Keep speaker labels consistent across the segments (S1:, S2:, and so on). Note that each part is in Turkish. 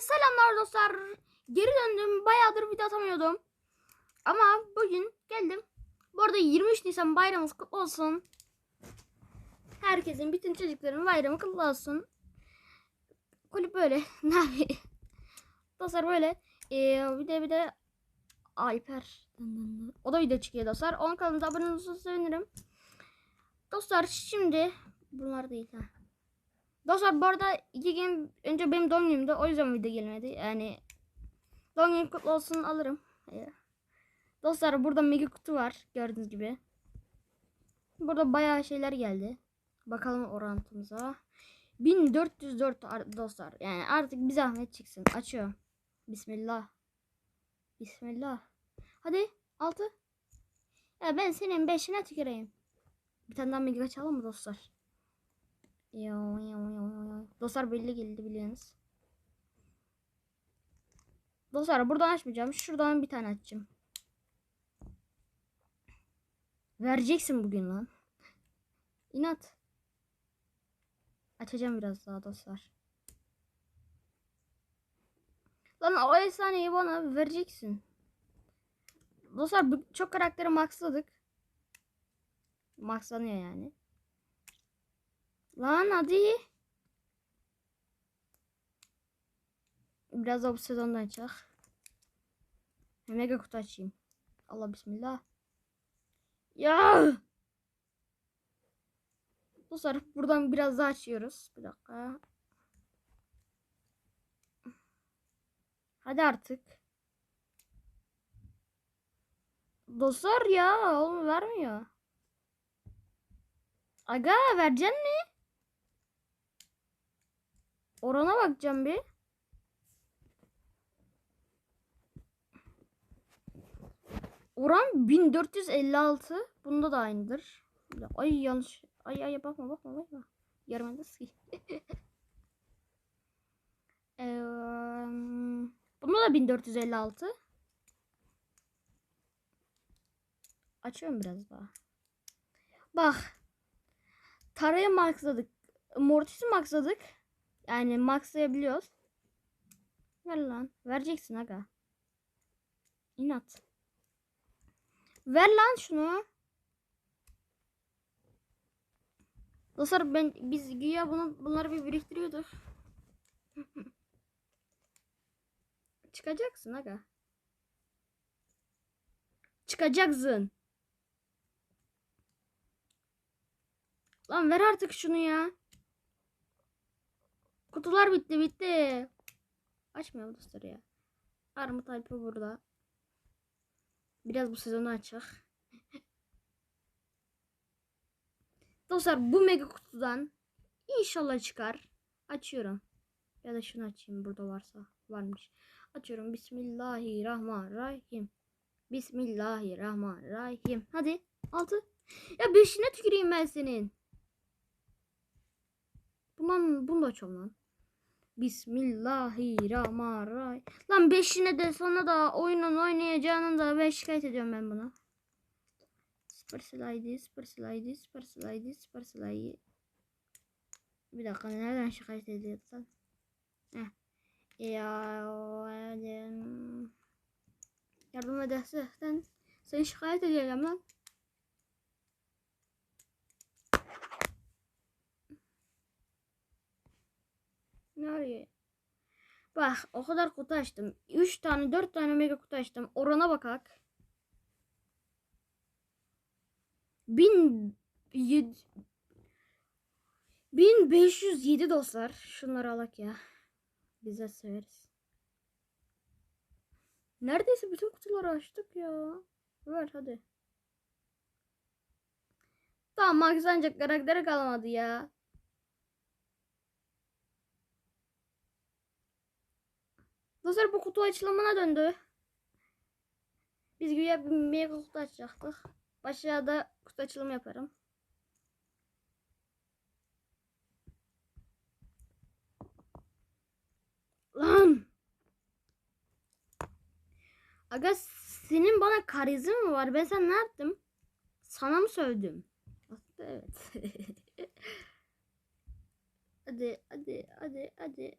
S1: selamlar dostlar. Geri döndüm. Bayağıdır video atamıyordum. Ama bugün geldim. Bu arada 23 Nisan bayramımız kutlu olsun. Herkesin, bütün çocukların bayramı kutlu olsun. Kulüp böyle. Ne? Dostlar böyle. Ee, bir de bir de Alper. O da video çıkıyor dostlar. Onun kanalına abone olursanız sevinirim. Dostlar şimdi bunlar değil ha. Dostlar bu arada iki gün önce benim doğum günümdü. O yüzden video gelmedi. Yani doğum günü kutlu olsun alırım. Dostlar burada mega kutu var. Gördüğünüz gibi. Burada bayağı şeyler geldi. Bakalım orantımıza. 1404 ar- dostlar. Yani artık bir zahmet çıksın. Açıyorum. Bismillah. Bismillah. Hadi 6. Ya ben senin 5'ine tüküreyim. Bir tane daha mega çalalım mı dostlar? Dostlar belli geldi biliyorsunuz. Dostlar buradan açmayacağım. Şuradan bir tane açacağım. Vereceksin bugün lan. İnat. Açacağım biraz daha dostlar. Lan o efsaneyi bana vereceksin. Dostlar çok karakteri maxladık. Maxlanıyor yani. Lan hadi. Biraz da bu. Mega kutu açayım. Allah bismillah. Ya. Dostlar buradan biraz daha açıyoruz. Bir dakika. Hadi artık. Dostlar ya oğlum vermiyor. Aga vereceksin mi? Orana bakacağım bir. Oran 1456. Bunda da aynıdır. Ay yanlış. Ay ay bakma bakma bakma. Ki. Eee, bunda da 1456. Açıyorum biraz daha. Bak. Tarayı maxladık. Mortis'i maxladık. Yani maxlayabiliyoruz. Ver lan. Vereceksin aga. İnat. Ver lan şunu. Dostlar ben biz güya bunu bunları bir biriktiriyorduk. Çıkacaksın aga. Çıkacaksın. Lan ver artık şunu ya. Kutular bitti bitti. Açmıyor dostlar ya. Armut Alp'i burada. Biraz bu sezonu açık. Dostlar bu mega kutudan inşallah çıkar. Açıyorum. Ya da şunu açayım burada varsa. Varmış. Açıyorum. Bismillahirrahmanirrahim. Bismillahirrahmanirrahim. Hadi. Altı. Ya beşine tüküreyim ben senin. Bundan bunu da açıyorum lan. Bismillahirrahmanirrahim. Lan beşine de sonra da oyunun oynayacağını da ben şikayet ediyorum ben buna. Supercell ID, Supercell ID, Supercell ID, Supercell ID. Bir dakika nereden şikayet ediyorsan? Heh. Ya. Yardım edersen seni şikayet edeceğim lan. Ne arıyor? Bak o kadar kutu açtım. 3 tane 4 tane mega kutu açtım. Orana bakak. 1000 yed- 1507 dostlar. Şunları alak ya. Bize severiz. Neredeyse bütün kutuları açtık ya. Ver hadi. Tamam Max ancak karakteri kalmadı ya. Dostlar bu kutu açılımına döndü. Biz güya bir mega kutu açacaktık. Başlığa da kutu açılımı yaparım. Lan! Aga senin bana karizm mı var? Ben sen ne yaptım? Sana mı sövdüm? Evet. hadi hadi hadi hadi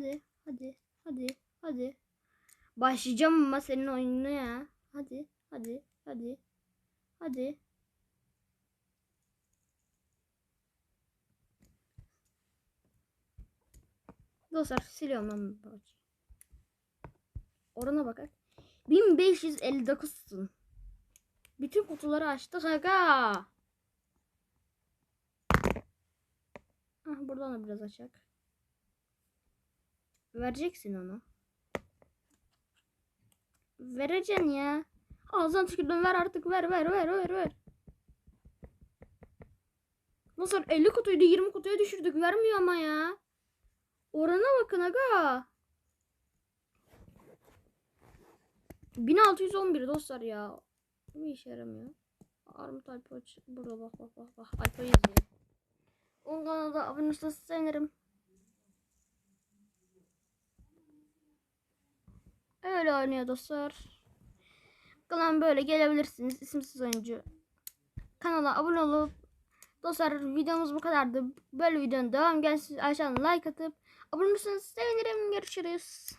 S1: hadi hadi hadi hadi başlayacağım ama senin oyununa ya hadi hadi hadi hadi Dostlar siliyorum ben parçayı. Orana bakar. 1559'sun. Bütün kutuları açtık aga. Ah buradan da biraz açak. Vereceksin onu. Vereceksin ya. Ağzına tükürdüm ver artık ver ver ver ver ver. Nasıl 50 kutuydu 20 kutuya düşürdük vermiyor ama ya. Orana bakın aga. 1611 dostlar ya. Bu işe yaramıyor. Armut Alpo burada bak bak bak bak. Alpo yazıyor. Onun kanalda abone olursanız sevinirim. Öyle oynuyor dostlar. Kanal böyle gelebilirsiniz. İsimsiz oyuncu. Kanala abone olup Dostlar videomuz bu kadardı. Böyle videonun devam gelsin. Aşağıdan like atıp abone olursanız sevinirim. Görüşürüz.